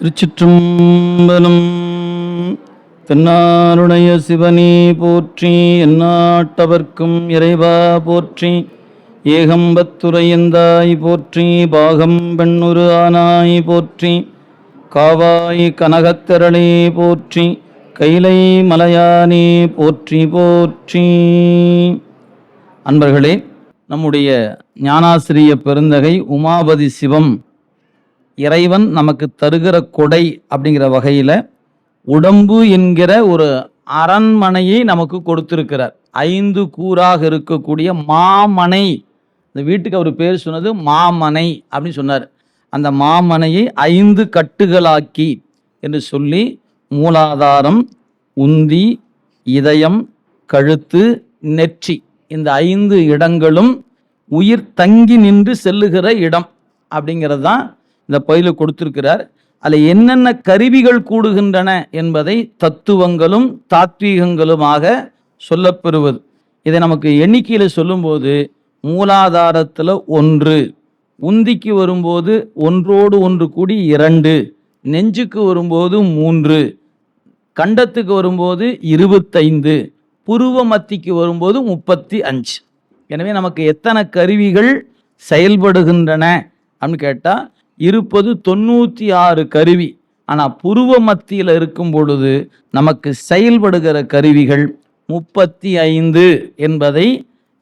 திருச்சிற்றம்பலம். தென்னாருடைய சிவனே போற்றி எந்நாட்டவர்க்கும் இறைவா போற்றி ஏகம்பத்துரையந்தாய் போற்றி பாகம் பெண்ணுரு ஆனாய் போற்றி காவாய் கனகத்திரளே போற்றி கைலை மலையானே போற்றி போற்றி. அன்பர்களே நம்முடைய ஞானாசிரிய பெருந்தகை உமாபதி சிவம் இறைவன் நமக்கு தருகிற கொடை அப்படிங்கிற வகையில் உடம்பு என்கிற ஒரு அரண்மனையை நமக்கு கொடுத்திருக்கிறார். ஐந்து கூறாக இருக்கக்கூடிய மாமனை. இந்த வீட்டுக்கு அவர் பேர் சொன்னது மாமனை அப்படின்னு சொன்னார். அந்த மாமனையை ஐந்து கட்டுகளாக்கி என்று சொல்லி மூலாதாரம் உந்தி இதயம் கழுத்து நெற்றி இந்த ஐந்து இடங்களும் உயிர் தங்கி நின்று செல்லுகிற இடம் அப்படிங்கிறது தான் இந்த பயில கொடுத்திருக்கிறார். அதில் என்னென்ன கருவிகள் கூடுகின்றன என்பதை தத்துவங்களும் தாத்வீகங்களுமாக சொல்லப்பெறுவது. இதை நமக்கு எண்ணிக்கையில் சொல்லும்போது மூலாதாரத்தில் ஒன்று உந்திக்கு வரும்போது ஒன்றோடு ஒன்று கூடி இரண்டு நெஞ்சுக்கு வரும்போது மூன்று கண்டத்துக்கு வரும்போது இருபத்தைந்து புருவ மத்திக்கு வரும்போது முப்பத்தி அஞ்சு. எனவே நமக்கு எத்தனை கருவிகள் செயல்படுகின்றன அப்படின்னு கேட்டால் இருப்பது தொண்ணூற்றி ஆறு கருவி. ஆனால் புருவ மத்தியில் இருக்கும் பொழுது நமக்கு செயல்படுகிற கருவிகள் முப்பத்தி ஐந்து என்பதை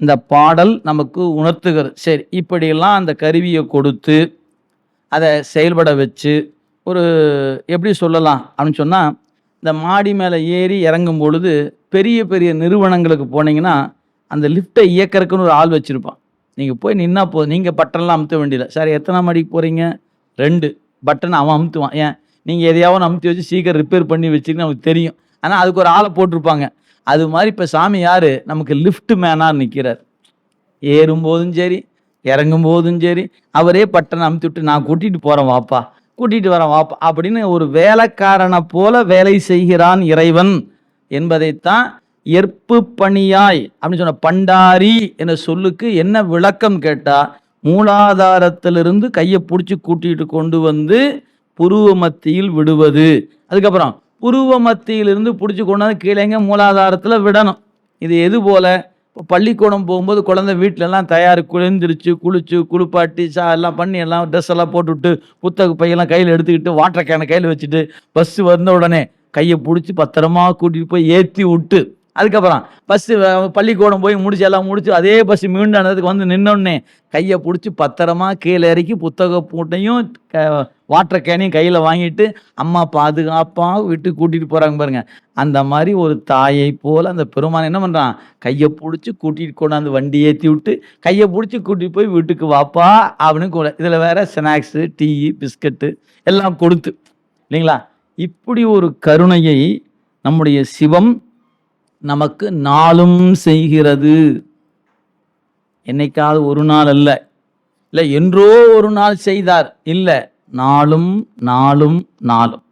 இந்த பாடல் நமக்கு உணர்த்துகிறது. சரி இப்படியெல்லாம் அந்த கருவியை கொடுத்து அதை செயல்பட வச்சு ஒரு எப்படி சொல்லலாம் அப்படின்னு சொன்னால் இந்த மாடி மேலே ஏறி இறங்கும் பொழுது பெரிய பெரிய நிறுவனங்களுக்கு போனீங்கன்னா அந்த லிஃப்ட்டை இயக்கிறதுக்குன்னு ஒரு ஆள் வச்சுருப்பான். நீங்கள் போய் நின்னா போதும். நீங்கள் பட்டன்லாம் அமுத்த வேண்டியதில்லை. சார் எத்தனை மாடிக்கு போகிறீங்க ரெண்டு பட்டன் அவன் அமுத்துவான். ஏன்? நீங்கள் எதையாவது அமுத்தி வச்சு சீக்கிரம் ரிப்பேர் பண்ணி வச்சுன்னு நமக்கு தெரியும். ஆனால் அதுக்கு ஒரு ஆளை போட்டிருப்பாங்க. அது மாதிரி இப்போ சாமி யார்? நமக்கு லிஃப்ட் மேனாக நிற்கிறார் ஏறும்போதும் சரி இறங்கும் போதும் சரி அவரே பட்டனை அமுத்தி விட்டு நான் கூட்டிகிட்டு போகிறேன் வாப்பா. கூட்டிகிட்டு வரேன் வாப்பா. அப்படின்னு ஒரு வேலைக்காரனை போல வேலை செய்கிறான் இறைவன் என்பதைத்தான் எற்பு பணியாய் அப்படின்னு சொன்ன பண்டாரி என்ற சொல்லுக்கு என்ன விளக்கம் கேட்டால் மூலாதாரத்திலிருந்து கையை பிடிச்சி கூட்டிட்டு கொண்டு வந்து புருவ மத்தியில் விடுவது. அதுக்கப்புறம் புருவ மத்தியிலிருந்து பிடிச்சி கொண்டாந்து கீழேங்க மூலாதாரத்தில் விடணும். இது எது போல்? இப்போ பள்ளிக்கூடம் போகும்போது குழந்தை வீட்டிலலாம் தயார் குளிர்ந்துருச்சு குளிச்சு குளிப்பாட்டி சா எல்லாம் பண்ணி எல்லாம் ட்ரெஸ் எல்லாம் போட்டுவிட்டு புத்தக பையெல்லாம் கையில் எடுத்துக்கிட்டு வாட்டர் கேனை கையில் வச்சுட்டு பஸ்ஸு வந்த உடனே கையை பிடிச்சி பத்திரமா கூட்டிகிட்டு போய் ஏற்றி விட்டு அதுக்கப்புறம் பஸ்ஸு பள்ளிக்கூடம் போய் முடிச்சு எல்லாம் முடிச்சு அதே பஸ் மீண்டும் அந்ததுக்கு வந்து நின்னோடனே கையை பிடிச்சி பத்திரமா கீழே இறக்கி புத்தக பூட்டையும் க வாட்டர் கேனையும் கையில் வாங்கிட்டு அம்மா பாதுகாப்பாக விட்டு கூட்டிகிட்டு போகிறாங்க பாருங்க. அந்த மாதிரி ஒரு தாயை போல் அந்த பெருமான் என்ன பண்ணுறான் கையை பிடிச்சி கூட்டிகிட்டு கொண்டாந்து வண்டி ஏற்றி விட்டு கையை பிடிச்சி கூட்டிகிட்டு போய் வீட்டுக்கு வாப்பா அப்படின்னு கூட இதில் வேற ஸ்நாக்ஸு டீ பிஸ்கட்டு எல்லாம் கொடுத்து இல்லைங்களா? இப்படி ஒரு கருணையை நம்முடைய சிவம் நமக்கு நாளும் செய்கிறது. என்னைக்காவது ஒரு நாள் அல்ல. இல்லை என்றோ ஒரு நாள் செய்தார். இல்லை நாளும் நாளும் நாளும்.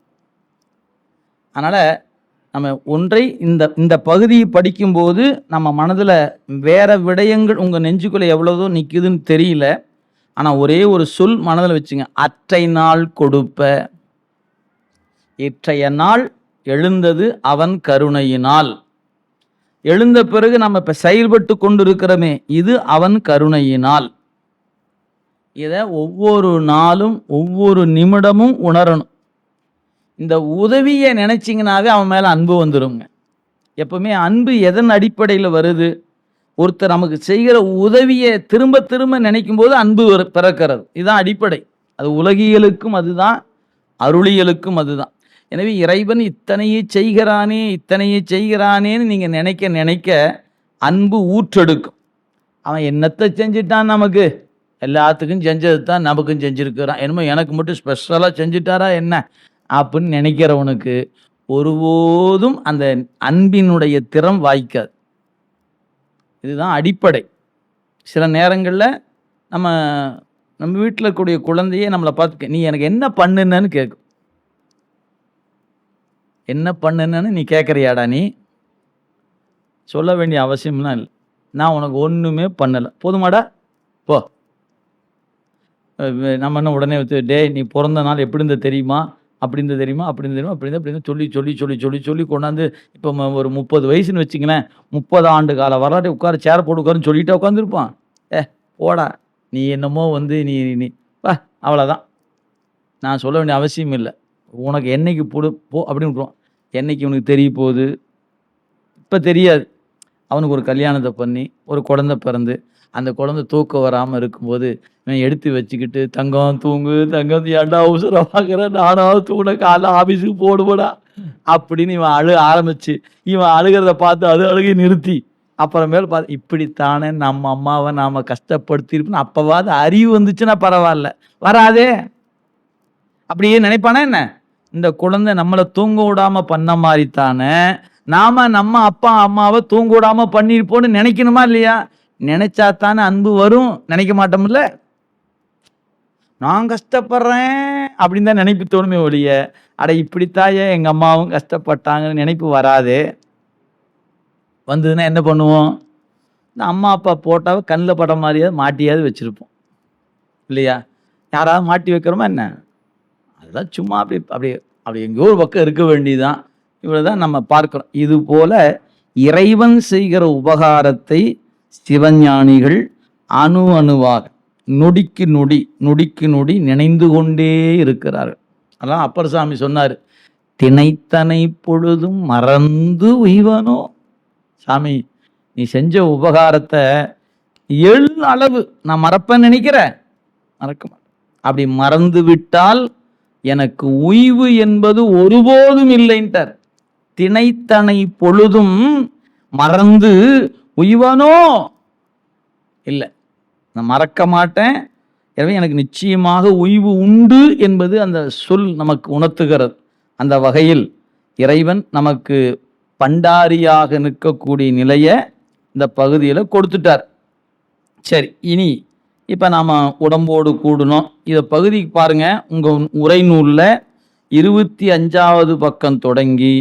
அதனால் நம்ம ஒன்றை இந்த இந்த பகுதியை படிக்கும்போது நம்ம மனதில் வேற விடயங்கள் உங்கள் நெஞ்சுக்குள்ளே எவ்வளோதோ நிற்குதுன்னு தெரியல. ஆனால் ஒரே ஒரு சொல் மனதில் வச்சுங்க. அற்றை நாள் கொடுப்ப. இற்றைய நாள் எழுந்தது அவன் கருணையினால். எழுந்த பிறகு நம்ம இப்போ செயல்பட்டு கொண்டிருக்கிறோமே இது அவன் கருணையினால். இதை ஒவ்வொரு நாளும் ஒவ்வொரு நிமிடமும் உணரணும். இந்த உதவியை நினைச்சிங்கனாவே அவன் மேலே அன்பு வந்துருங்க. எப்பவுமே அன்பு எதன் அடிப்படையில் வருது? ஒருத்தர் நமக்கு செய்கிற உதவியை திரும்ப திரும்ப நினைக்கும் போது அன்பு பிறக்கிறது. இதுதான் அடிப்படை. அது உலகியலுக்கும் அதுதான் அருளியலுக்கும் அதுதான். எனவே இறைவன் இத்தனையை செய்கிறானே இத்தனையே செய்கிறானேன்னு நீங்கள் நினைக்க நினைக்க அன்பு ஊற்றெடுக்கும். அவன் என்னத்தை செஞ்சிட்டான் நமக்கு? எல்லாத்துக்கும் செஞ்சது தான் நமக்கும் செஞ்சுருக்கிறான். என்னமோ எனக்கு மட்டும் ஸ்பெஷலாக செஞ்சுட்டாரா என்ன? அப்படின்னு நினைக்கிறவனுக்கு ஒருபோதும் அந்த அன்பினுடைய திறம் வாய்க்காது. இதுதான் அடிப்படை. சில நேரங்களில் நம்ம நம்ம வீட்டில் இருக்கக்கூடிய குழந்தையே நம்மளை பார்த்து நீ எனக்கு என்ன பண்ணுனன்னு கேட்கும் என்ன பண்ணுன்னு நீ கேட்குறியாடா நீ? சொல்ல வேண்டிய அவசியம்லாம் இல்லை. நான் உனக்கு ஒன்றுமே பண்ணலை. போதுமாடா போ. நம்ம என்ன உடனே வந்து டே நீ பிறந்த நாள் எப்படி இருந்த தெரியுமா? அப்படி இருந்தது தெரியுமா? அப்படி இருந்தது தெரியுமா? அப்படி இருந்தால் அப்படி சொல்லி சொல்லி சொல்லி சொல்லி சொல்லி கொண்டாந்து இப்போ ஒரு முப்பது வயசுன்னு வச்சுங்களேன் முப்பது ஆண்டு கால வரலாற்றை உட்கார சேர போட்டு உட்காருன்னு சொல்லிட்டு உட்காந்துருப்பான் ஏ போடா. நீ என்னமோ வந்து நீ நீ வா அவ்வளோதான் நான் சொல்ல வேண்டிய அவசியம் இல்லை. உனக்கு என்னைக்கு போடு போ அப்படின்னு விட்ருவான் என்னைக்கு உனக்கு தெரிய போகுது? இப்போ தெரியாது. அவனுக்கு ஒரு கல்யாணத்தை பண்ணி ஒரு குழந்தை பிறந்து அந்த குழந்தை தூக்கம் வராமல் இருக்கும்போது இவன் எடுத்து வச்சுக்கிட்டு தங்கம் தூங்கு தங்கம் ஏண்டா அவசரம் பார்க்குற நானும் தூண காலைல ஆஃபீஸுக்கு போடுபடா அப்படின்னு இவன் அழு ஆரம்பிச்சு இவன் அழுகிறத பார்த்து அது அழுகி நிறுத்தி அப்புறமேல் பார்த்து இப்படித்தானே நம்ம அம்மாவை நாம் கஷ்டப்படுத்திருப்போம் அப்போவாது அறிவு வந்துச்சுன்னா பரவாயில்ல. வராதே. அப்படியே நினைப்பானா என்ன? இந்த குழந்தை நம்மளை தூங்க விடாம பண்ண மாதிரி தானே? நாம நம்ம அப்பா அம்மாவை தூங்க விடாம பண்ணியிருப்போம்னு நினைக்கணுமா இல்லையா? நினைச்சா தானே அன்பு வரும். நினைக்க மாட்டோம்ல? நான் கஷ்டப்படுறேன் அப்படின்னு தான் நினைப்பு தோணுமே ஒழிய அட இப்படித்தாயே எங்க அம்மாவும் கஷ்டப்பட்டாங்கன்னு நினைப்பு வராது. வந்ததுன்னா என்ன பண்ணுவோம்? இந்த அம்மா அப்பா போட்டாவை கண்ணில் படம் மாதிரியாவது மாட்டியாவது வச்சுருப்போம். இல்லையா? யாராவது மாட்டி வைக்கிறோமா என்ன? அதெல்லாம் சும்மா அப்படி அப்படி அப்படி எங்கேயோ ஒரு பக்கம் இருக்க வேண்டியதுதான். இவ்வளவுதான் நம்ம பார்க்குறோம். இது போல் இறைவன் செய்கிற உபகாரத்தை சிவஞானிகள் அணு அணுவாக நொடிக்கு நொடி நொடிக்கு நொடி நினைந்து கொண்டே இருக்கிறார்கள். அதான் அப்பர் சாமி சொன்னார் தினைத்தனை பொழுதும் மறந்து உய்வனோ? சாமி நீ செஞ்ச உபகாரத்தை எழு அளவு நான் மறப்பேன்னு நினைக்கிறேன். மறக்க மாட்டேன். அப்படி மறந்து விட்டால் எனக்கு உய்வு என்பது ஒருபோதும் இல்லைன்ட்டார். திணைத்தனை பொழுதும் மறந்து உய்வனோ? இல்லை நான் மறக்க மாட்டேன். எனவே எனக்கு நிச்சயமாக உய்வு உண்டு என்பது அந்த சொல் நமக்கு உணர்த்துகிறது. அந்த வகையில் இறைவன் நமக்கு பண்டாரியாக நிற்கக்கூடிய நிலையை இந்த பகுதியில் கொடுத்துட்டார். சரி இனி இப்போ நாம் உடம்போடு கூடணும் இதை பகுதிக்கு பாருங்கள் உங்கள் உரைநூலில் இருபத்தி அஞ்சாவது பக்கம் தொடங்கி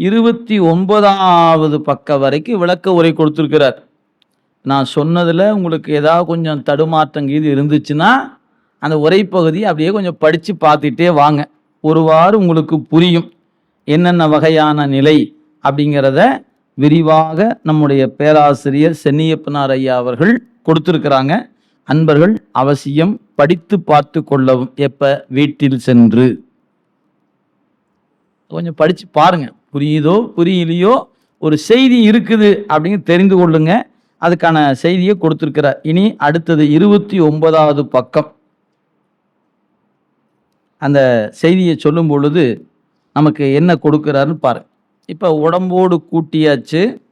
இருபத்தி ஒன்பதாவது பக்கம் வரைக்கும் விளக்க உரை கொடுத்துருக்கிறார். நான் சொன்னதில் உங்களுக்கு ஏதாவது கொஞ்சம் தடுமாற்றம் இது இருந்துச்சுன்னா அந்த உரைப்பகுதி அப்படியே கொஞ்சம் படித்து பார்த்துட்டே வாங்க. ஒருவாறு உங்களுக்கு புரியும். என்னென்ன வகையான நிலை அப்படிங்கிறத விரிவாக நம்முடைய பேராசிரியர் சென்னியப்பனார் ஐயா அவர்கள் கொடுத்துருக்குறாங்க. அன்பர்கள் அவசியம் படித்து பார்த்து கொள்ளவும். எப்ப? வீட்டில் சென்று. கொஞ்சம் படிச்சு பாருங்க. புரியுதோ புரியலையோ? ஒரு செய்தி இருக்குது அப்படின்னு தெரிந்து கொள்ளுங்க. அதுக்கான செய்தியை கொடுத்துருக்கிறார். இனி அடுத்தது இருபத்தி ஒன்பதாவது பக்கம். அந்த செய்தியை சொல்லும் பொழுது நமக்கு என்ன கொடுக்குறாருன்னு பாருங்க. இப்போ உடம்போடு கூட்டியாச்சு.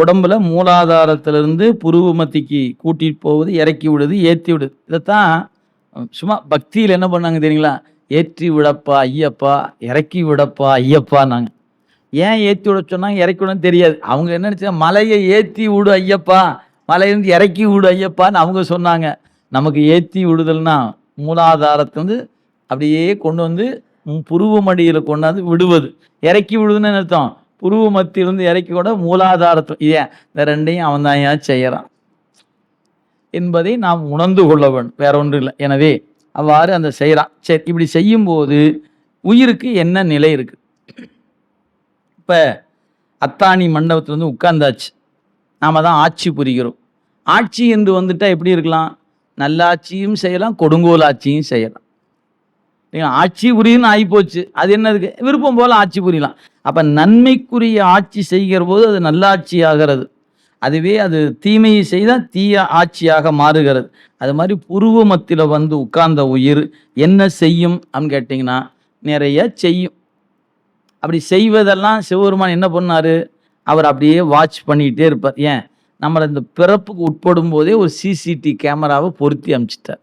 உடம்புல மூலாதாரத்திலிருந்து புருவ மத்திக்கு கூட்டிட்டு போவது இறக்கி விடுது ஏற்றி விடுது. இதைத்தான் சும்மா பக்தியில் என்ன பண்ணாங்க தெரியுங்களா? ஏற்றி விடப்பா ஐயப்பா இறக்கி விடப்பா ஐயப்பா நாங்கள் ஏன் ஏற்றி விட சொன்னாங்க? இறக்கி விடன்னு தெரியாது. அவங்க என்ன நினச்சா மலையை ஏற்றி விடு ஐயப்பா. மலையிலேருந்து இறக்கி விடு ஐயப்பான்னு அவங்க சொன்னாங்க. நமக்கு ஏற்றி விடுதல்னா மூலாதாரத்திலிருந்து அப்படியே கொண்டு வந்து புருவமடியில் புருவ மடியில் கொண்டாந்து விடுவது. இறக்கி விடுதுன்னு என்ன அர்த்தம்? உருவ மத்தியிலிருந்து இறக்கி கூட மூலாதாரத்தில் ஏன்? இந்த ரெண்டையும் அவன் தான் ஏன் செய்கிறான் என்பதை நாம் உணர்ந்து கொள்ள வேண்டும். வேற ஒன்றும் இல்லை. எனவே அவ்வாறு அந்த செய்கிறான் சரி இப்படி செய்யும்போது உயிருக்கு என்ன நிலை இருக்கு? இப்போ அத்தானி மண்டபத்தில் வந்து உட்கார்ந்தாச்சு. நாம் தான் ஆட்சி புரிகிறோம். ஆட்சி என்று வந்துட்டா எப்படி இருக்கலாம்? நல்லாட்சியும் செய்யலாம் கொடுங்கோல் ஆட்சியும் செய்யலாம். நீங்கள் ஆட்சி புரியுன்னு ஆகிப்போச்சு. அது என்னதுக்கு? விருப்பம் போல் ஆட்சி புரியலாம். அப்போ நன்மைக்குரிய ஆட்சி செய்கிற போது அது நல்லாட்சி ஆகிறது அதுவே அது தீமையை செய்தால் தீய ஆட்சியாக மாறுகிறது. அது மாதிரி புருவ மத்தியில் வந்து உட்கார்ந்த உயிர் என்ன செய்யும் அப்படின்னு கேட்டிங்கன்னா நிறைய செய்யும். அப்படி செய்வதெல்லாம் சிவபெருமான் என்ன பண்ணாரு? அவர் அப்படியே வாட்ச் பண்ணிக்கிட்டே இருப்பார். ஏன்? நம்மளை இந்த பிறப்புக்கு உட்படும் போதே ஒரு சிசிடி கேமராவை பொருத்தி அமிச்சிட்டார்.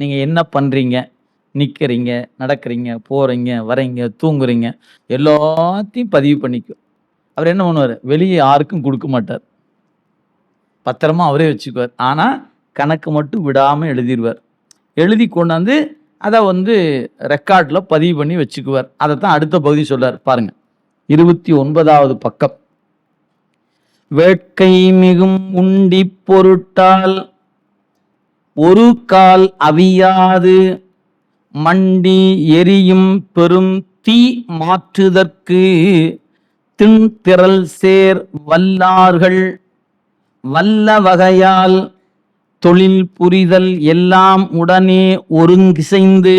நீங்கள் என்ன பண்ணுறீங்க நிற்கிறீங்க நடக்கிறீங்க போகிறீங்க வரீங்க தூங்குறீங்க எல்லாத்தையும் பதிவு பண்ணிக்கும். அவர் என்ன பண்ணுவார்? வெளியே யாருக்கும் கொடுக்க மாட்டார். பத்திரமா அவரே வச்சுக்குவார். ஆனால் கணக்கு மட்டும் விடாமல் எழுதிடுவார் எழுதி கொண்டாந்து அதை வந்து ரெக்கார்டில் பதிவு பண்ணி வச்சுக்குவார். அதை தான் அடுத்த பகுதி சொல்கிறார் பாருங்க. இருபத்தி ஒன்பதாவது பக்கம். வேட்கை மிகும் உண்டி பொருட்டால் ஒரு கால் அவியாது. மண்டி எரியும் பெரும் தீ மாற்றுதற்கு திண்திரள் சேர் வல்லார்கள். வல்ல வகையால் தொழில் புரிதல் எல்லாம் உடனே ஒருங்கிசைந்து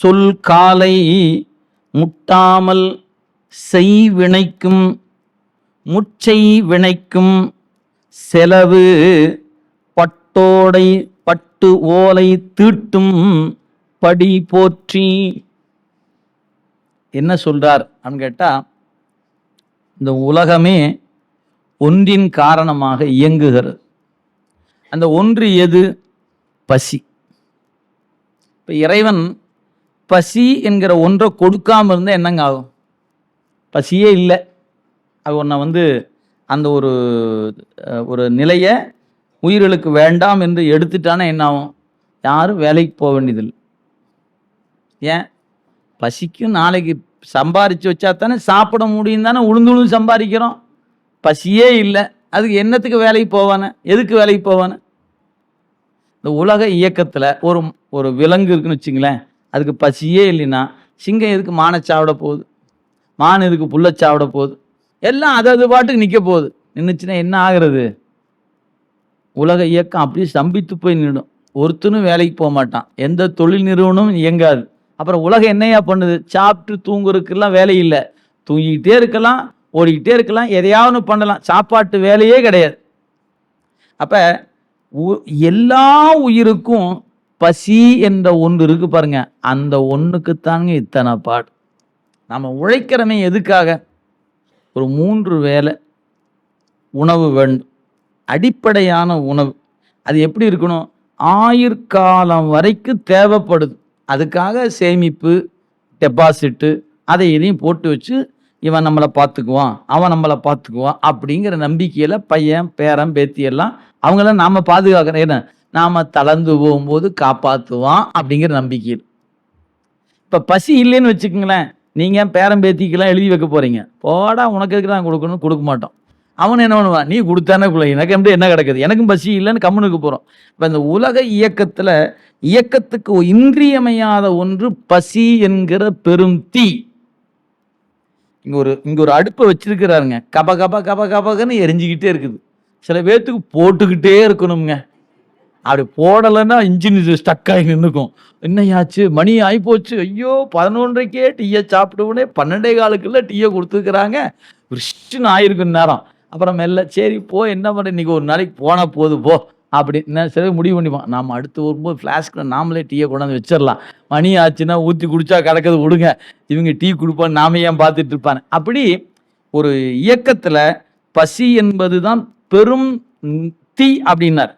சொல் காலை முட்டாமல் செய்வினைக்கும் முச்சை வினைக்கும் செலவு பட்டோடை பட்டு ஓலை தீட்டும் படி போற்றி. என்ன சொல்றார் அப்படின்னு கேட்டா இந்த உலகமே ஒன்றின் காரணமாக இயங்குகிறது. அந்த ஒன்று எது? பசி. இப்போ இறைவன் பசி என்கிற ஒன்றை கொடுக்காமல் இருந்தால் என்னங்க ஆகும்? பசியே இல்லை. அது ஒன்றை வந்து அந்த ஒரு ஒரு நிலையை உயிர்களுக்கு வேண்டாம் என்று எடுத்துட்டானா என்ன ஆகும்? யாரும் வேலைக்கு போக வேண்டியதில்லை. ஏன்? பசிக்கும் நாளைக்கு சம்பாரிச்சு வச்சா தானே சாப்பிட முடியும் தானே உளுந்து உளுந்து சம்பாதிக்கிறோம். பசியே இல்லை. அதுக்கு என்னத்துக்கு வேலைக்கு போவானே? எதுக்கு வேலைக்கு போவானே? இந்த உலக இயக்கத்தில் ஒரு ஒரு விலங்கு இருக்குன்னு வச்சுங்களேன். அதுக்கு பசியே இல்லைன்னா சிங்கம் எதுக்கு மானை சாப்பிட போகுது? மான் எதுக்கு புல்லை சாப்பிட போகுது? எல்லாம் அது அது பாட்டுக்கு நிற்க போகுது. நின்றுச்சுன்னா என்ன ஆகிறது? உலக இயக்கம் அப்படியே ஸ்தம்பித்து போய் நின்றுடும் ஒருத்தனும் வேலைக்கு போக மாட்டான். எந்த தொழில் நிறுவனமும் இயங்காது. அப்புறம் உலகம் என்னையா பண்ணுது? சாப்பிட்டு தூங்குறதுக்கெல்லாம் வேலை இல்லை. தூங்கிக்கிட்டே இருக்கலாம் ஓடிக்கிட்டே இருக்கலாம் எதையாவது பண்ணலாம். சாப்பாட்டு வேலையே கிடையாது. அப்போ எல்லா உயிருக்கும் பசி என்ற ஒன்று இருக்கு பாருங்க. அந்த ஒன்றுக்குத்தாங்க இத்தனை பாடு. நம்ம உழைக்கிறமே எதுக்காக? ஒரு மூன்று வேலை உணவு வேண்டும். அடிப்படையான உணவு. அது எப்படி இருக்கணும்? ஆயுர்காலம் வரைக்கும் தேவைப்படுது. அதுக்காக சேமிப்பு டெபாசிட்டு அதை இதையும் போட்டு வச்சு இவன் நம்மளை பார்த்துக்குவான் அவன் நம்மளை பார்த்துக்குவான் அப்படிங்கிற நம்பிக்கையில் பையன் பேரன் பேத்தி எல்லாம் அவங்கள நாம் பாதுகாக்கிற என்ன? நாம் தளர்ந்து போகும்போது காப்பாற்றுவான் அப்படிங்கிற நம்பிக்கையில். இப்போ பசி இல்லைன்னு வச்சுக்கோங்களேன். நீங்கள் பேரன் பேத்திக்கெல்லாம் எழுதி வைக்க போகிறீங்க போடா உனக்கு எதுக்கு தான் கொடுக்கணும்? கொடுக்க மாட்டோம். அவன் என்ன பண்ணுவான்? நீ கொடுத்தானே குள்ள எனக்கு எப்படி என்ன கிடக்குது? எனக்கும் பசி இல்லைன்னு கம்முனுக்கு போகிறோம் இப்போ இந்த உலக இயக்கத்தில் இயக்கத்துக்கு இன்றியமையாத ஒன்று பசி என்கிற பெரும் தீ. இங்கே ஒரு இங்கே ஒரு அடுப்பை வச்சிருக்கிறாருங்க. கப கப கப கபகன்னு எரிஞ்சுக்கிட்டே இருக்குது. சில பேர்த்துக்கு போட்டுக்கிட்டே இருக்கணுங்க அப்படி போடலைன்னா இன்ஜின் ஸ்டக் ஆகி நின்றுக்கும் என்னையாச்சு? மணி ஆகிப்போச்சு ஐயோ பதினொன்றைக்கே டீயை சாப்பிடுவோன்னே பன்னெண்டே காலுக்குள்ளே டீயை கொடுத்துருக்குறாங்க. விஷ்டுன்னு ஆயிருக்கும் நேரம். அப்புறம் மெல்ல சரி போ என்ன பண்ண இன்னைக்கு ஒரு நாளைக்கு போனால் போது போ. அப்படி என்ன சரி முடிவு பண்ணிப்பான் நாம் அடுத்து வரும்போது ஃப்ளாஸ்கில் நாமளே டீயை கொண்டாந்து வச்சிடலாம். மணி ஆச்சுன்னா ஊற்றி குடிச்சா கிடக்குது விடுங்க. இவங்க டீ கொடுப்பான்னு நாம ஏன் பார்த்துட்டு இருப்பாங்க அப்படி ஒரு இயக்கத்தில் பசி என்பது தான் பெரும் தீ அப்படின்னார்.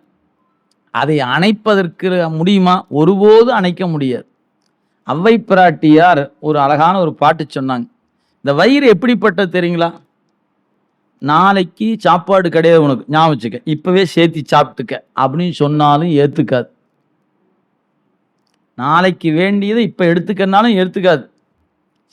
அதை அணைப்பதற்கு முடியுமா? ஒருபோதும் அணைக்க முடியாது. அவ்வை பிராட்டியார் ஒரு அழகான ஒரு பாட்டு சொன்னாங்க. இந்த வயிறு எப்படிப்பட்டது தெரியுங்களா? நாளைக்கு சாப்பாடு கிடையாது உனக்கு. ஞாபகம் வச்சுக்க. இப்போவே சேர்த்து சாப்பிட்டுக்க. அப்படின்னு சொன்னாலும் ஏற்றுக்காது நாளைக்கு வேண்டியதை இப்போ எடுத்துக்கனாலும் எடுத்துக்காது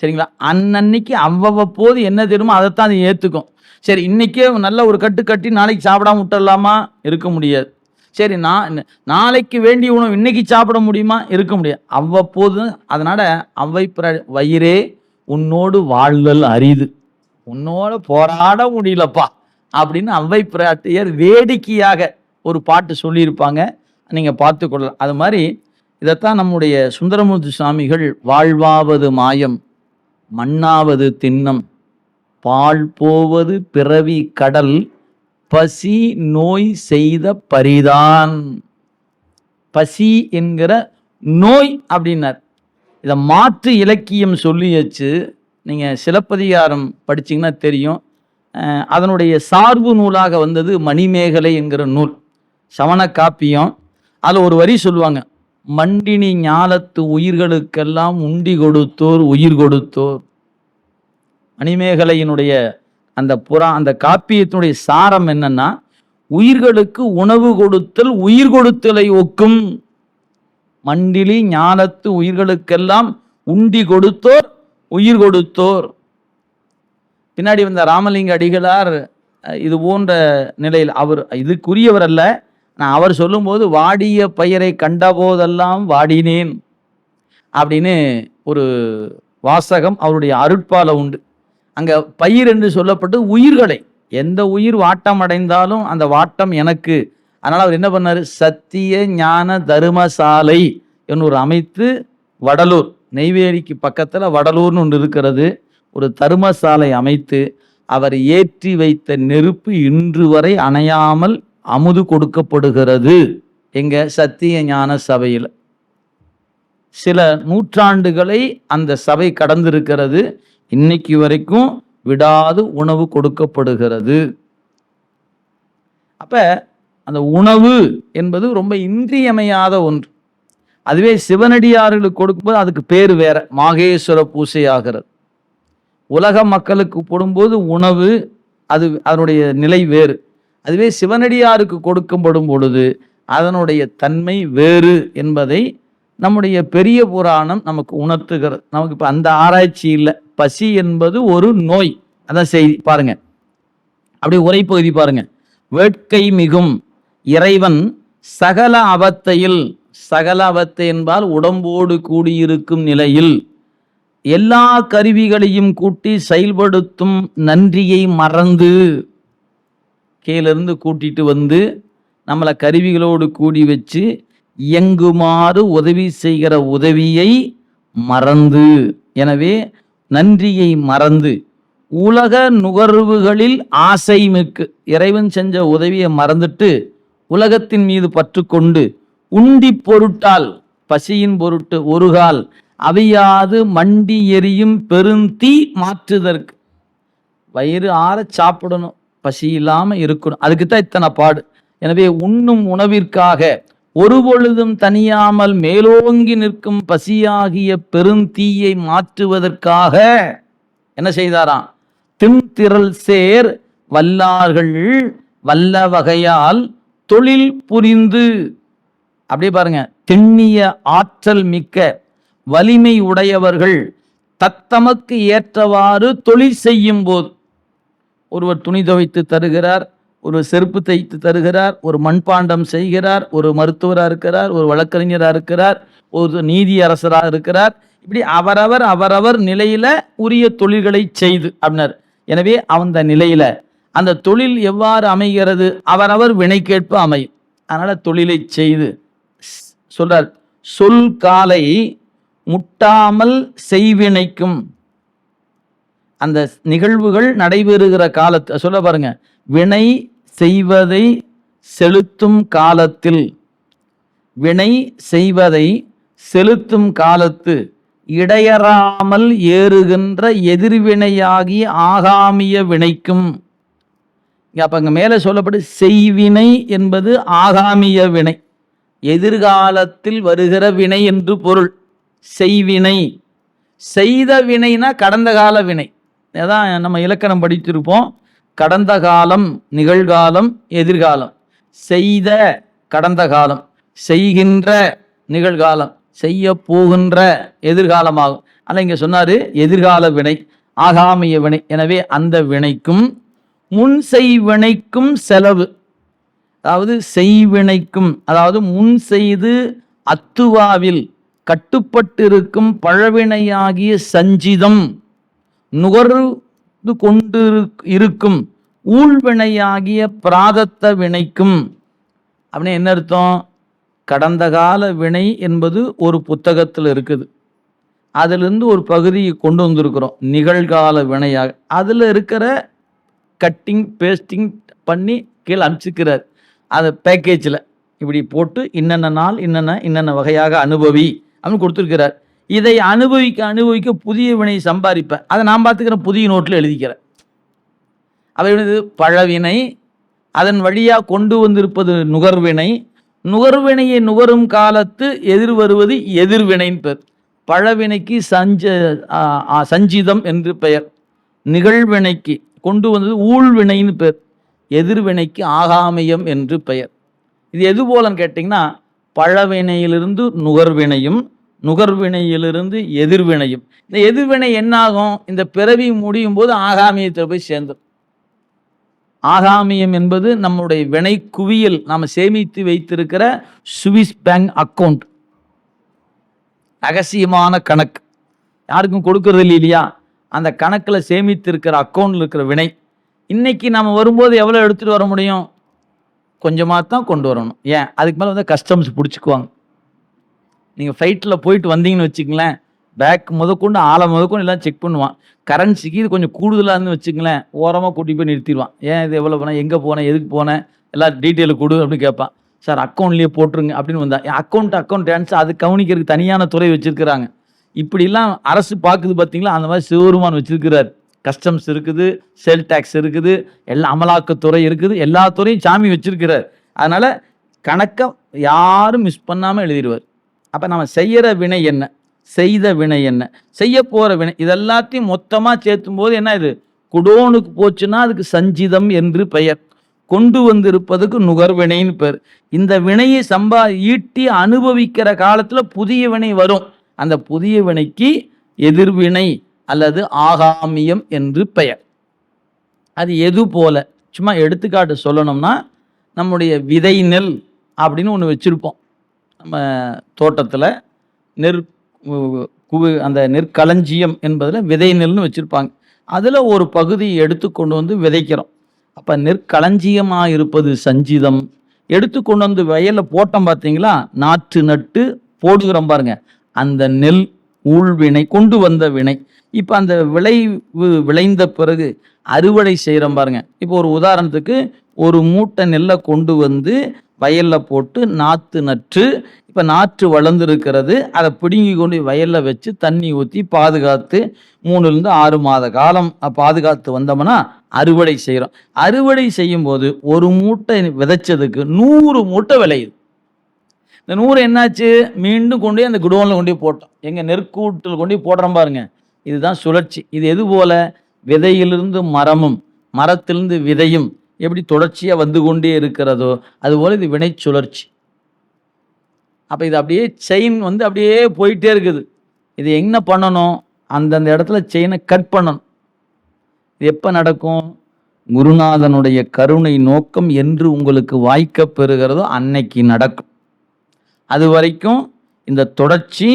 சரிங்களா? அன்னன்னைக்கு அவ்வப்போது என்ன தெரியுமோ அதைத்தான் அது ஏற்றுக்கும் சரி இன்றைக்கே நல்ல ஒரு கட்டு கட்டி நாளைக்கு சாப்பிடாம விட்டுறலாமா? இருக்க முடியாது. சரி நான் நாளைக்கு வேண்டிய உணவு இன்னைக்கு சாப்பிட முடியுமா? இருக்க முடியாது. அவ்வப்போது அதனால் அவ்வை பிர- வயிறே உன்னோடு வாழ்தல் அரிது. உன்னோட போராட முடியலப்பா அப்படின்னு அவ்வை பிராட்டியர் வேடிக்கையாக ஒரு பாட்டு சொல்லியிருப்பாங்க. நீங்க பார்த்துக்கொள்ளலாம் அது மாதிரி இதைத்தான் நம்முடைய சுந்தரமூர்த்தி சுவாமிகள் வாழ்வாவது மாயம் மண்ணாவது திண்ணம் பால் போவது பிறவி கடல் பசி நோய் செய்த பரிதான். பசி என்கிற நோய் அப்படின்னார். இதை மாற்று இலக்கியம் சொல்லியாச்சு. நீங்கள் சிலப்பதிகாரம் படிச்சீங்கன்னா தெரியும். அதனுடைய சார்பு நூலாக வந்தது மணிமேகலை என்கிற நூல். சவண காப்பியம். அதில் ஒரு வரி சொல்லுவாங்க. மண்டினி ஞாலத்து உயிர்களுக்கெல்லாம் உண்டி கொடுத்தோர் உயிர் கொடுத்தோர். மணிமேகலையினுடைய அந்த புறா அந்த காப்பியத்தினுடைய சாரம் என்னன்னா உயிர்களுக்கு உணவு கொடுத்தல் உயிர் கொடுத்தலை ஒக்கும். மண்டிலி ஞானத்து உயிர்களுக்கெல்லாம் உண்டி கொடுத்தோர் உயிர் கொடுத்தோர். பின்னாடி வந்த ராமலிங்க அடிகளார் இது போன்ற நிலையில் அவர் இதுக்குரியவர் அல்ல. நான் அவர் சொல்லும்போது வாடிய பயிரை கண்டபோதெல்லாம் வாடினேன். அப்படின்னு ஒரு வாசகம் அவருடைய அருட்பால உண்டு. அங்கே பயிர் என்று சொல்லப்பட்டு உயிர்களை. எந்த உயிர் வாட்டம் அடைந்தாலும் அந்த வாட்டம் எனக்கு. அதனால் அவர் என்ன பண்ணார்? சத்திய ஞான தருமசாலை என்று ஒரு அமைத்து வடலூர். நெய்வேலிக்கு பக்கத்தில் வடலூர்னு ஒன்று இருக்கிறது. ஒரு தருமசாலை அமைத்து அவர் ஏற்றி வைத்த நெருப்பு இன்று வரை அணையாமல் அமுது கொடுக்கப்படுகிறது. எங்க சத்திய ஞான சபையில். சில நூற்றாண்டுகளை அந்த சபை கடந்திருக்கிறது. இன்னைக்கு வரைக்கும் விடாது உணவு கொடுக்கப்படுகிறது. அப்ப அந்த உணவு என்பது ரொம்ப இன்றியமையாத ஒன்று. அதுவே சிவனடியார்களுக்கு கொடுக்கும்போது அதுக்கு பேர் வேற. மாகேஸ்வர பூசை ஆகிறது உலக மக்களுக்கு போடும்போது உணவு அது அதனுடைய நிலை வேறு. அதுவே சிவனடியாருக்கு கொடுக்கப்படும் பொழுது அதனுடைய தன்மை வேறு என்பதை நம்முடைய பெரிய புராணம் நமக்கு உணர்த்துகிறது. நமக்கு இப்போ அந்த ஆராய்ச்சி இல்லை. பசி என்பது ஒரு நோய். அதான் செய்தி. பாருங்க. அப்படி உரைப்பகுதி பாருங்க. வேட்கை மிகும். இறைவன் சகல அவத்தையில் சகல அவத்தை என்பால் உடம்போடு கூடியிருக்கும் நிலையில் எல்லா கருவிகளையும் கூட்டி செயல்படுத்தும் நன்றியை மறந்து கீழிருந்து கூட்டிட்டு வந்து நம்மளை கருவிகளோடு கூடி வச்சு இயங்குமாறு உதவி செய்கிற உதவியை மறந்து. எனவே நன்றியை மறந்து. உலக நுகர்வுகளில் ஆசை மிக்கு. இறைவன் செஞ்ச உதவியை மறந்துட்டு உலகத்தின் மீது பற்று கொண்டு உண்டி பொருட்டால் பசியின் பொருட்டு ஒருகால் அவையாது மண்டி எரியும் பெருந்தீ மாற்றுதற்கு. வயிறு ஆற சாப்பிடணும் பசி இல்லாம இருக்கணும். அதுக்கு தான் இத்தனை பாடு. எனவே உண்ணும் உணவிற்காக ஒரு பொழுதும் தனியாமல் மேலோங்கி நிற்கும் பசியாகிய பெருந்தீயை மாற்றுவதற்காக என்ன செய்தாராம்? திண்திரள் சேர் வல்லார்கள் வல்ல வகையால் தொழில் புரிந்து அப்படியே பாருங்க. திண்ணிய ஆற்றல் மிக்க வலிமை உடையவர்கள் தத்தமக்கு ஏற்றவாறு தொழில் செய்யும் போது ஒருவர் துணி துவைத்து தருகிறார் ஒரு செருப்பு தைத்து தருகிறார் ஒரு மண்பாண்டம் செய்கிறார் ஒரு மருத்துவராக இருக்கிறார் ஒரு வழக்கறிஞராக இருக்கிறார் ஒரு நீதி அரசராக இருக்கிறார். இப்படி அவரவர் அவரவர் நிலையில உரிய தொழில்களை செய்து அப்படின்னார். எனவே அந்த நிலையில அந்த தொழில் எவ்வாறு அமைகிறது? அவரவர் வினைக்கேற்ப அமையும். அதனால தொழிலை செய்து சொல்றார் சொல் காலை முட்டாமல் செய்வினைக்கும். அந்த நிகழ்வுகள் நடைபெறுகிற காலத்தை சொல்ல பாருங்க வினை செய்வதை செலுத்தும் காலத்தில். வினை செய்வதை செலுத்தும் காலத்து இடையறாமல் ஏறுகின்ற எதிர்வினையாகி ஆகாமிய வினைக்கும். இங்க அப்ப அங்க மேலே சொல்லப்படு செய்வினை என்பது ஆகாமிய வினை. எதிர்காலத்தில் வருகிற வினை என்று பொருள். செய்வினை. செய்த வினைனா கடந்த கால வினை. அதான் நம்ம இலக்கணம் படித்திருப்போம். கடந்த காலம் நிகழ்காலம் எதிர்காலம். செய்த கடந்த காலம். செய்கின்ற நிகழ்காலம். செய்ய போகின்ற எதிர்காலமாகும். ஆனால் இங்கே சொன்னார் எதிர்கால வினை ஆகாமிய வினை. எனவே அந்த வினைக்கும் முன் செய்வினைக்கும் செலவு. அதாவது செய்வினைக்கும் அதாவது முன் செய்து அத்துவாவில் கட்டுப்பட்டிருக்கும் பழவினையாகிய சஞ்சிதம் நுகர்ந்து கொண்டு இருக்கும் ஊழ்வினையாகிய பிராதத்த வினைக்கும். அப்படின்னு என்ன அர்த்தம்? கடந்த கால வினை என்பது ஒரு புத்தகத்தில் இருக்குது. அதிலிருந்து ஒரு பகுதியை கொண்டு வந்திருக்கிறோம். நிகழ்கால வினையாக. அதில் இருக்கிற கட்டிங் பேஸ்டிங் பண்ணி கீழே அனுப்பிச்சிக்கிறார் அதை பேக்கேஜில் இப்படி போட்டு இன்னென்ன நாள் இன்னென்ன இன்னென்ன வகையாக அனுபவி அப்படின்னு கொடுத்துருக்கிறார். இதை அனுபவிக்க அனுபவிக்க புதிய வினை சம்பாதிப்பேன். அதை நான் பார்த்துக்கிறேன் புதிய நோட்டில் எழுதிக்கிறேன். அவை என்னது? பழவினை அதன் வழியாக கொண்டு வந்திருப்பது நுகர்வினை. நுகர்வினையை நுகரும் காலத்து எதிர் வருவது எதிர்வினைன்னு பேர் பழவினைக்கு சஞ்ச சஞ்சிதம் என்று பெயர். நிகழ்வினைக்கு கொண்டு வந்தது ஊழ்வினைன்னு பேர் எதிர்வினைக்கு ஆகாமியம் என்று பெயர். இது எது போலன்னு கேட்டிங்கன்னா பழவினையிலிருந்து நுகர்வினையும் நுகர்வினையிலிருந்து எதிர்வினையும். இந்த எதிர்வினை என்னாகும்? இந்த பிறவி முடியும் போது ஆகாமியத்தில் போய் சேர்ந்துடும் ஆகாமியம் என்பது நம்முடைய வினை குவியல் நாம் சேமித்து வைத்திருக்கிற சுவிஸ் பேங்க் அக்கவுண்ட். ரகசியமான கணக்கு. யாருக்கும் கொடுக்கறது இல்லை இல்லையா? அந்த கணக்கில் சேமித்து இருக்கிற அக்கௌண்ட்டில் இருக்கிற வினை. இன்னைக்கு நம்ம வரும்போது எவ்வளோ எடுத்துகிட்டு வர முடியும்? கொஞ்சமாக தான் கொண்டு வரணும். ஏன்? அதுக்கு மேலே வந்து கஸ்டம்ஸ் பிடிச்சிக்குவாங்க. நீங்கள் ஃப்ளைட்டில் போயிட்டு வந்தீங்கன்னு வச்சுங்களேன் பேக் முதற்கொண்டு ஆளை முதற்கொண்டு எல்லாம் செக் பண்ணுவான். கரன்சிக்கு இது கொஞ்சம் கூடுதலாக இருந்து வச்சுங்களேன் ஓரமாக கூட்டி போய் நிறுத்திடுவான். ஏன் இது எவ்வளோ போனேன் எங்கே போனேன் எதுக்கு போனேன் எல்லா டீட்டெயில் கொடு அப்படின்னு கேட்பான். சார் அக்கௌண்ட்லேயே போட்டுருங்க அப்படின்னு வந்தா. என் அக்கௌண்ட் அக்கௌண்ட் டான்ஸ் அது கவனிக்கிறதுக்கு தனியான துறை வச்சுருக்கிறாங்க. இப்படிலாம் அரசு பார்க்குது பார்த்தீங்களா? அந்த மாதிரி சிவருமான் வச்சிருக்கிறார். கஸ்டம்ஸ் இருக்குது சேல் டேக்ஸ் இருக்குது எல்லா அமலாக்கத்துறை இருக்குது எல்லா துறையும் சாமி வச்சிருக்கிறார். அதனால் கணக்கை யாரும் மிஸ் பண்ணாமல் எழுதிடுவார். அப்போ நம்ம செய்கிற வினை என்ன? செய்த வினை என்ன? செய்ய போகிற வினை இதெல்லாத்தையும் மொத்தமாக சேர்த்தும் போது என்ன இது? குடோனுக்கு போச்சுன்னா அதுக்கு சஞ்சிதம் என்று பெயர். கொண்டு வந்திருப்பதுக்கு நுகர்வினைன்னு பேர் இந்த வினையை சம்பா ஈட்டி அனுபவிக்கிற காலத்தில் புதிய வினை வரும். அந்த புதிய வினைக்கு எதிர்வினை. அல்லது ஆகாமியம் என்று பெயர். அது எது போல? சும்மா எடுத்துக்காட்டு சொல்லணும்னா நம்முடைய விதை நெல் அப்படின்னு ஒன்று வச்சுருப்போம். நம்ம தோட்டத்தில் நெற் குவி அந்த நெற்களஞ்சியம் என்பதில் விதை நெல்னு வச்சுருப்பாங்க. அதில் ஒரு பகுதியை எடுத்து கொண்டு வந்து விதைக்கிறோம். அப்போ நெற்களஞ்சியமாக இருப்பது சஞ்சிதம். எடுத்து கொண்டு வந்து வயலில் போட்டோம் பார்த்தீங்களா நாற்று நட்டு போடுகிறோம் பாருங்க. அந்த நெல் ஊழ்வினை கொண்டு வந்த வினை. இப்போ அந்த விளைவு விளைந்த பிறகு அறுவடை செய்கிறோம் பாருங்க. இப்போ ஒரு உதாரணத்துக்கு ஒரு மூட்டை நெல்லை கொண்டு வந்து வயலில் போட்டு நாற்று நட்டு இப்போ நாற்று வளர்ந்துருக்கிறது அதை பிடுங்கி கொண்டு வயலில் வச்சு தண்ணி ஊற்றி பாதுகாத்து மூணுலேருந்து ஆறு மாத காலம் பாதுகாத்து வந்தோம்னா அறுவடை செய்கிறோம் அறுவடை செய்யும்போது ஒரு மூட்டை விதைச்சதுக்கு நூறு மூட்டை விளையுது. இந்த நூறு என்னாச்சு? மீண்டும் கொண்டு அந்த குடோனில் கொண்டு போய் போட்டோம். எங்கள் நெற்கூட்டில் கொண்டு போய் போடுறோம் பாருங்கள் இதுதான் சுழற்சி. இது எது போல விதையிலிருந்து மரமும் மரத்திலிருந்து விதையும் எப்படி தொடர்ச்சியாக வந்து கொண்டே இருக்கிறதோ அதுபோல் இது வினை சுழற்சி. அப்போ இது அப்படியே செயின் வந்து அப்படியே போயிட்டே இருக்குது. இது என்ன பண்ணணும்? அந்தந்த இடத்துல செயினை கட் பண்ணணும். இது எப்போ நடக்கும்? குருநாதனுடைய கருணை நோக்கம் என்று உங்களுக்கு வாய்க்க பெறுகிறதோ அன்னைக்கு நடக்கும். அது வரைக்கும் இந்த தொடர்ச்சி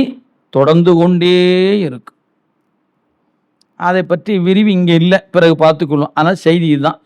தொடர்ந்து கொண்டே இருக்கும். அதை பற்றி விரிவு இங்கே இல்லை. பிறகு பார்த்துக்கொள்ளும் ஆனால் செய்தி இதுதான்.